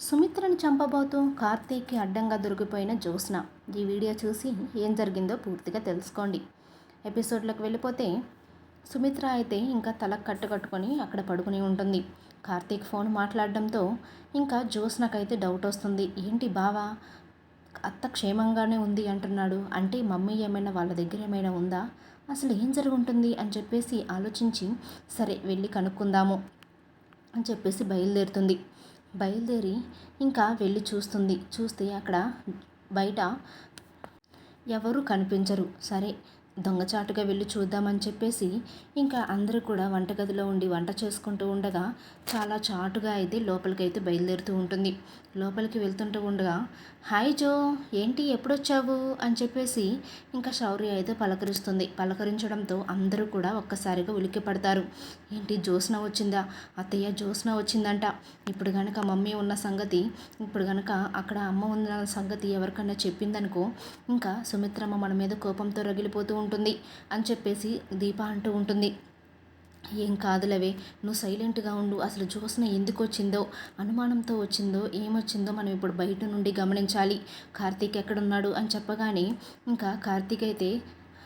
సుమిత్రని చంపబోతూ కార్తీక్కి అడ్డంగా దొరికిపోయిన జ్యోత్స్న. ఈ వీడియో చూసి ఏం జరిగిందో పూర్తిగా తెలుసుకోండి. ఎపిసోడ్లోకి వెళ్ళిపోతే సుమిత్ర అయితే ఇంకా తల కట్టుకట్టుకొని అక్కడ పడుకుని ఉంటుంది. కార్తీక్ ఫోన్ మాట్లాడడంతో ఇంకా జ్యోత్స్నకైతే డౌట్ వస్తుంది. ఏంటి బావా అత్త క్షేమంగానే ఉంది అంటున్నాడు. అంటే మమ్మీ ఏమైనా వాళ్ళ దగ్గర ఏమైనా ఉందా? అసలు ఏం జరుగుంటుంది? అని చెప్పేసి ఆలోచించి సరే వెళ్ళి కనుక్కుందాము అని చెప్పేసి బయలుదేరుతుంది. బయలుదేరి ఇంకా వెళ్ళి చూస్తుంది. చూస్తే అక్కడ బయట ఎవరు కనిపించరు. సరే దొంగచాటుగా వెళ్ళి చూద్దామని చెప్పేసి ఇంకా అందరూ కూడా వంటగదిలో ఉండి వంట చేసుకుంటూ ఉండగా చాలా చాటుగా అయితే లోపలికి అయితే బయలుదేరుతూ ఉంటుంది. లోపలికి వెళ్తుంటూ ఉండగా హాయ్ జో ఏంటి ఎప్పుడొచ్చావు? అని చెప్పేసి ఇంకా శౌర్య అయితే పలకరిస్తుంది. పలకరించడంతో అందరూ కూడా ఒక్కసారిగా ఉలిక్కి పడతారు. ఏంటి జ్యోత్స్న వచ్చిందా? అత్తయ్య జ్యోత్స్న వచ్చిందంట. ఇప్పుడు కనుక మమ్మీ ఉన్న సంగతి ఇప్పుడు కనుక అక్కడ అమ్మ ఉన్న సంగతి ఎవరికన్నా చెప్పిందనుకో ఇంకా సుమిత్రమ్మ మన మీద కోపంతో రగిలిపోతూ ఉంటుంది అని చెప్పేసి దీప అంటూ ఉంటుంది. ఏం కాదులవే నువ్వు సైలెంట్గా ఉండు. అసలు జ్యోత్స్న ఎందుకు వచ్చిందో అనుమానంతో వచ్చిందో ఏమొచ్చిందో మనం ఇప్పుడు బయట నుండి గమనించాలి. కార్తీక్ ఎక్కడున్నాడు అని చెప్పగానే ఇంకా కార్తీక్ అయితే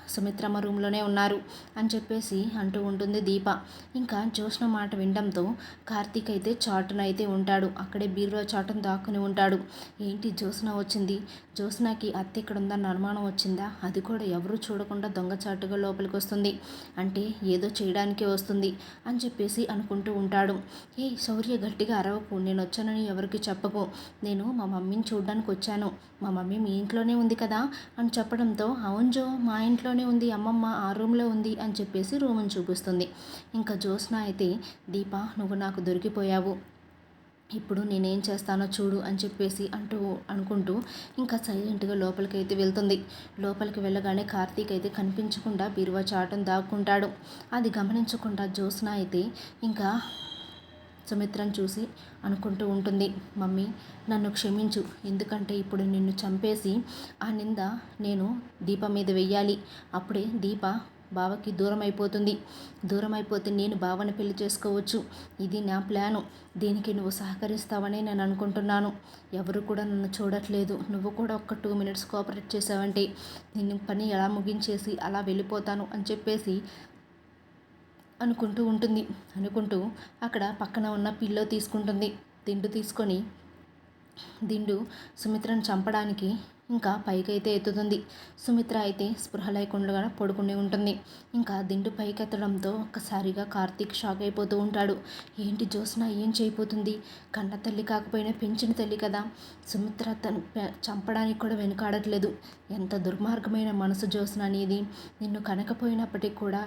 సుమిత్రమ్మ రూమ్లోనే ఉన్నారు అని చెప్పేసి అంటూ ఉంటుంది దీప. ఇంకా జ్యోత్స్న మాట వినడంతో కార్తీక్ అయితే చాటున అయితే ఉంటాడు. అక్కడే బీరువా చాటును దాక్కుని ఉంటాడు. ఏంటి జ్యోత్స్న వచ్చింది? జ్యోత్స్నకి అత్త ఇక్కడ ఉందన్న అనుమానం వచ్చిందా? అది కూడా ఎవరూ చూడకుండా దొంగచాటుగా లోపలికి వస్తుంది. అంటే ఏదో చేయడానికే వస్తుంది అని చెప్పేసి అనుకుంటూ ఉంటాడు. ఏ శౌర్య గట్టిగా అరవకు. నేను వచ్చానని ఎవరికి చెప్పకు. నేను మా మమ్మీని చూడడానికి వచ్చాను. మా మమ్మీ మీ ఇంట్లోనే ఉంది కదా అని చెప్పడంతో అవును జో మా రూమ్లోనే ఉంది అమ్మమ్మ ఆ రూమ్లో ఉంది అని చెప్పేసి రూమ్ని చూపిస్తుంది. ఇంకా జ్యోత్స్న అయితే దీప నువ్వు నాకు దొరికిపోయావు. ఇప్పుడు నేనేం చేస్తానో చూడు అని చెప్పేసి అంటూ అనుకుంటూ ఇంకా సైలెంట్గా లోపలికి అయితే వెళ్తుంది. లోపలికి వెళ్ళగానే కార్తీక్ అయితే కనిపించకుండా బీరువా చాటం దాక్కుంటాడు. అది గమనించకుండా జ్యోత్స్న అయితే ఇంకా సుమిత్రను చూసి అనుకుంటూ ఉంటుంది. మమ్మీ నన్ను క్షమించు. ఎందుకంటే ఇప్పుడు నిన్ను చంపేసి ఆ నింద నేను దీప మీద వెయ్యాలి. అప్పుడే దీప బావకి దూరం అయిపోతుంది దూరం అయిపోతే నేను బావని పెళ్ళి చేసుకోవచ్చు. ఇది నా ప్లాను. దీనికి నువ్వు సహకరిస్తావని నేను అనుకుంటున్నాను. ఎవరు కూడా నన్ను చూడట్లేదు. నువ్వు కూడా ఒక్క టూ మినిట్స్ కోఆపరేట్ చేసావంటే నేను పని ఎలా ముగించేసి అలా వెళ్ళిపోతాను అని చెప్పేసి అనుకుంటూ ఉంటుంది. అనుకుంటూ అక్కడ పక్కన ఉన్న పిల్లో తీసుకుంటుంది. దిండు తీసుకొని దిండు సుమిత్రను చంపడానికి ఇంకా పైకైతే ఎత్తుతుంది. సుమిత్ర అయితే స్పృహ లేకుండా పడుకుని ఉంటుంది. ఇంకా దిండు పైకెత్తడంతో ఒక్కసారిగా కార్తీక్ షాక్ అయిపోతూ ఉంటాడు. ఏంటి జోస్న ఏం చేయబోతుంది? కన్న తల్లి కాకపోయినా పెంచిన తల్లి కదా. సుమిత్ర తను చంపడానికి కూడా వెనుకాడట్లేదు. ఎంత దుర్మార్గమైన మనసు జోస్న అనేది నిన్ను కనకపోయినప్పటికీ కూడా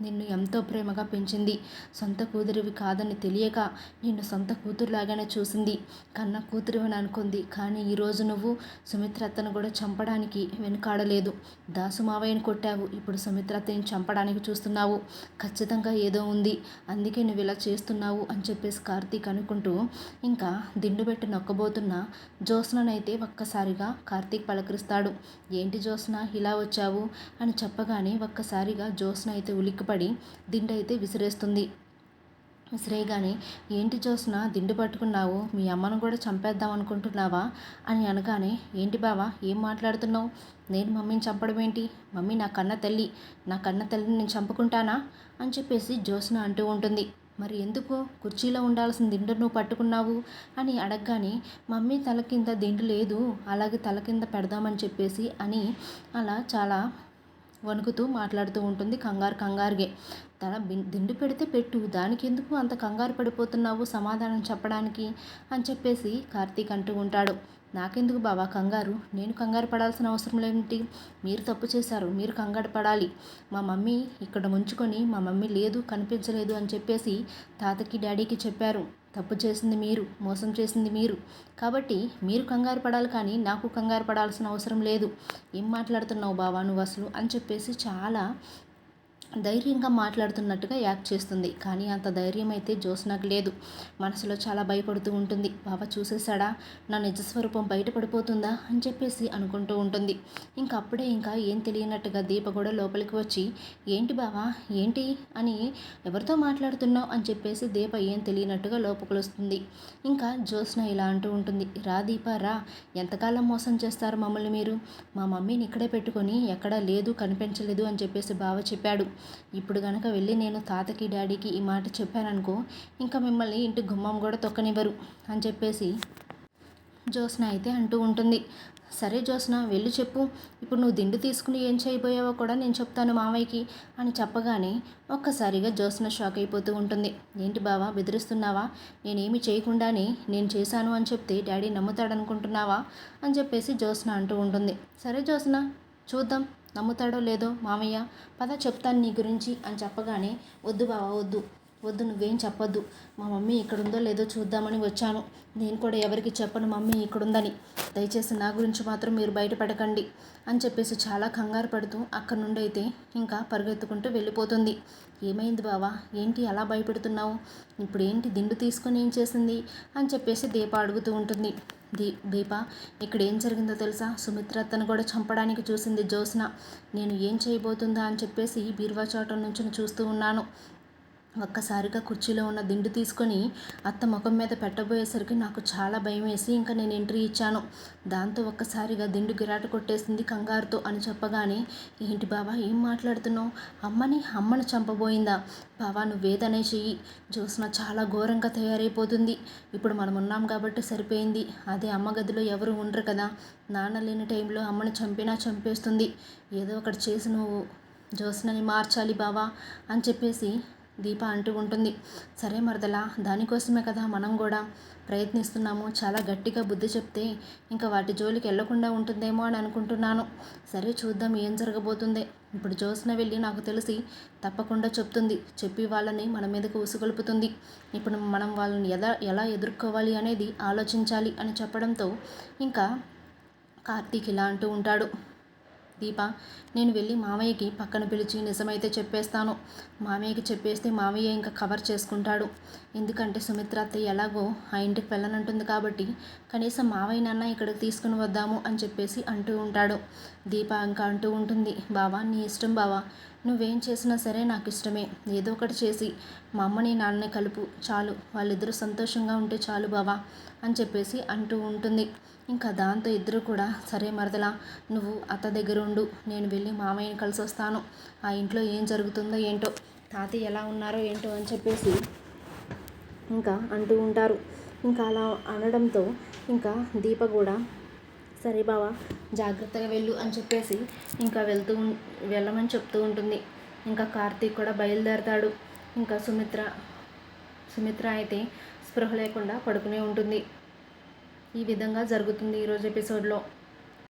నిన్ను ఎంతో ప్రేమగా పెంచింది. సొంత కూతురివి కాదని తెలియక నిన్ను సొంత కూతురులాగానే చూసింది. కన్న కూతురివని అనుకుంది. కానీ ఈరోజు నువ్వు సుమిత్రత్తను కూడా చంపడానికి వెనుకాడలేదు. దాసుమావయ్యని కొట్టావు. ఇప్పుడు సుమిత్రత్తని చంపడానికి చూస్తున్నావు. ఖచ్చితంగా ఏదో ఉంది. అందుకే నువ్వు ఇలా చేస్తున్నావు అని చెప్పేసి కార్తీక్ అనుకుంటూ ఇంకా దిండు పెట్టి నొక్కబోతున్న జ్యోత్స్ననైతే ఒక్కసారిగా కార్తీక్ పలకరిస్తాడు. ఏంటి జ్యోత్స్న? ఇలా వచ్చావు? అని చెప్పగానే ఒక్కసారిగా జ్యోత్స్న అయితే ఉలిక్కి పడి దిండు అయితే విసిరేస్తుంది. విసిరేయగానే ఏంటి చూసిన దిండు పట్టుకున్నావు? మీ అమ్మను కూడా చంపేద్దాం అనుకుంటున్నావా? అని అనగానే ఏంటి బావా ఏం మాట్లాడుతున్నావు? నేను మమ్మీని చంపడం ఏంటి? మమ్మీ నా కన్న తల్లి. నా కన్న తల్లిని నేను చంపుకుంటానా? అని చెప్పేసి జోస్న అంటూ ఉంటుంది. మరి ఎందుకు? కుర్చీలో ఉండాల్సిన దిండు నువ్వు పట్టుకున్నావు? అని అడగగానే మమ్మీ తల కింద దిండు లేదు. అలాగే తల కింద పెడదామని చెప్పేసి అని అలా చాలా వణుకుతూ మాట్లాడుతూ ఉంటుంది. కంగారు కంగారుగే. తన దిండు పెడితే పెట్టు. దానికి ఎందుకు అంత కంగారు పడిపోతున్నావు సమాధానం చెప్పడానికి? అని చెప్పేసి కార్తీక్ అంటూ ఉంటాడు. నాకెందుకు బావా కంగారు? నేను కంగారు పడాల్సిన అవసరం లేనిటి మీరు తప్పు చేశారు. మీరు కంగారు పడాలి. మా మమ్మీ ఇక్కడ ఉంచుకొని మా మమ్మీ లేదు కనిపించలేదు అని చెప్పేసి తాతకి డాడీకి చెప్పారు. తప్పు చేసింది మీరు మోసం చేసింది మీరు. కాబట్టి మీరు కంగారు పడాలి కానీ నాకు కంగారు పడాల్సిన అవసరం లేదు. ఏం మాట్లాడుతున్నావు బావా నువ్వు అసలు? అని చెప్పేసి చాలా ధైర్యంగా మాట్లాడుతున్నట్టుగా యాక్ట్ చేస్తుంది. కానీ అంత ధైర్యం అయితే జోస్నాకు లేదు. మనసులో చాలా భయపడుతూ ఉంటుంది. బాబా చూసేశాడా? నా నిజస్వరూపం బయటపడిపోతుందా? అని చెప్పేసి అనుకుంటూ ఉంటుంది. ఇంకా అప్పుడే ఇంకా ఏం తెలియనట్టుగా దీప కూడా లోపలికి వచ్చి ఏంటి బావా? ఏంటి? అని ఎవరితో మాట్లాడుతున్నావు? అని చెప్పేసి దీప ఏం తెలియనట్టుగా లోపలికి వస్తుంది. ఇంకా జ్యోత్స్న ఇలా అంటూ ఉంటుంది. రా దీప రా. ఎంతకాలం మోసం చేస్తారు మమ్మల్ని మీరు? మా మమ్మీని ఇక్కడే పెట్టుకొని ఎక్కడా లేదు కనిపించలేదు అని చెప్పేసి బావ చెప్పాడు. ఇప్పుడు కనుక వెళ్ళి నేను తాతకి డాడీకి ఈ మాట చెప్పాననుకో ఇంకా మిమ్మల్ని ఇంటి గుమ్మం కూడా తొక్కనివ్వరు అని చెప్పేసి జ్యోత్స్న అయితే అంటూ ఉంటుంది. సరే జ్యోత్స్న వెళ్ళి చెప్పు. ఇప్పుడు నువ్వు దిండు తీసుకుని ఏం చేయబోయావో కూడా నేను చెప్తాను మావయ్యకి అని చెప్పగానే ఒక్కసారిగా జ్యోత్స్న షాక్ అయిపోతూ ఉంటుంది. ఏంటి బావా బెదిరిస్తున్నావా? నేనేమి చేయకుండానే నేను చేశాను అని చెప్తే డాడీ నమ్ముతాడనుకుంటున్నావా? అని చెప్పేసి జ్యోత్స్న అంటూ ఉంటుంది. సరే జ్యోత్స్న చూద్దాం. నమ్ముతాడో లేదో మామయ్య పద చెప్తాను నీ గురించి అని చెప్పగానే వద్దు బావా వద్దు. వద్దు నువ్వేం చెప్పొద్దు. మా మమ్మీ ఇక్కడ ఉందో లేదో చూద్దామని వచ్చాను. నేను కూడా ఎవరికి చెప్పను మమ్మీ ఇక్కడుందని. దయచేసి నా గురించి మాత్రం మీరు బయటపడకండి అని చెప్పేసి చాలా కంగారు పడుతూ అక్కడి నుండి అయితే ఇంకా పరిగెత్తుకుంటూ వెళ్ళిపోతుంది. ఏమైంది బావా? ఏంటి అలా భయపెడుతున్నావు? ఇప్పుడు ఏంటి దిండు తీసుకొని ఏం చేసింది? అని చెప్పేసి దీప అడుగుతూ ఉంటుంది. దీ దీప ఇక్కడ ఏం జరిగిందో తెలుసా? సుమిత్ర తను కూడా చంపడానికి చూసింది జ్యోత్స్న నేను ఏం చేయబోతుందా అని చెప్పేసి బీరువా చోట నుంచి చూస్తూ ఉన్నాను. ఒక్కసారిగా కుర్చీలో ఉన్న దిండు తీసుకొని అత్త ముఖం మీద పెట్టబోయేసరికి నాకు చాలా భయం వేసి ఇంకా నేను ఎంట్రీ ఇచ్చాను. దాంతో ఒక్కసారిగా దిండు గిరాట కొట్టేసింది కంగారుతో అని చెప్పగానే ఏంటి బావా ఏం మాట్లాడుతున్నావు? అమ్మని అమ్మని చంపబోయిందా? బావా నువ్వేదనే చెయ్యి. జ్యోత్స్న చాలా ఘోరంగా తయారైపోతుంది. ఇప్పుడు మనం ఉన్నాం కాబట్టి సరిపోయింది. అదే అమ్మ గదిలో ఎవరు ఉండరు కదా. నాన్న లేని టైంలో అమ్మని చంపినా చంపేస్తుంది. ఏదో ఒకటి చేసి నువ్వు జ్యోత్స్నని మార్చాలి బావా అని చెప్పేసి దీప అంటూ ఉంటుంది. సరే మరదలా దానికోసమే కదా మనం కూడా ప్రయత్నిస్తున్నాము. చాలా గట్టిగా బుద్ధి చెప్తే ఇంకా వాటి జోలికి వెళ్ళకుండా ఉంటుందేమో అని అనుకుంటున్నాను. సరే చూద్దాం ఏం జరగబోతుంది. ఇప్పుడు జ్యోత్స్న వెళ్ళి నాకు తెలిసి తప్పకుండా చెప్తుంది. చెప్పి వాళ్ళని మన మీదకు ఉసుగొలుపుతుంది ఇప్పుడు మనం వాళ్ళని ఎలా ఎలా ఎదుర్కోవాలి అనేది ఆలోచించాలి అని చెప్పడంతో ఇంకా కార్తీక్ ఇలా అంటూ ఉంటాడు. దీప నేను వెళ్ళి మామయ్యకి పక్కన పిలిచి నిజమైతే చెప్పేస్తాను. మామయ్యకి చెప్పేస్తే మామయ్య ఇంకా కవర్ చేసుకుంటాడు. ఎందుకంటే సుమిత్ర అత్తయ్య ఎలాగో ఆ ఇంటికి వెళ్ళనంటుంది కాబట్టి కనీసం మావయ్య నాన్న ఇక్కడికి తీసుకుని వద్దాము అని చెప్పేసి అంటూ ఉంటాడు. దీప ఇంకా అంటూ ఉంటుంది బావా నీ ఇష్టం బావా. నువ్వేం చేసినా సరే నాకు ఇష్టమే ఏదో ఒకటి చేసి మా అమ్మని నాన్నని కలుపు. చాలు వాళ్ళిద్దరూ సంతోషంగా ఉంటే చాలు బావా అని చెప్పేసి అంటూ ఉంటుంది. ఇంకా దాంతో ఇద్దరు కూడా సరే మరదలా నువ్వు అత్త దగ్గర ఉండు నేను వెళ్ళి మామయ్యని కలిసి వస్తాను ఆ ఇంట్లో ఏం జరుగుతుందో ఏంటో తాతయ్య ఎలా ఉన్నారో ఏంటో అని చెప్పేసి ఇంకా అంటూ ఉంటారు. ఇంకా అలా అనడంతో ఇంకా దీప కూడా సరే బావా జాగ్రత్తగా వెళ్ళు అని చెప్పేసి ఇంకా వెళ్తూ వెళ్ళమని చెప్తూ ఉంటుంది. ఇంకా కార్తీక్ కూడా బయలుదేరతాడు. ఇంకా సుమిత్ర సుమిత్ర అయితే స్పృహ లేకుండా పడుకునే ఉంటుంది. ఈ విధంగా జరుగుతుంది ఈరోజు ఎపిసోడ్లో.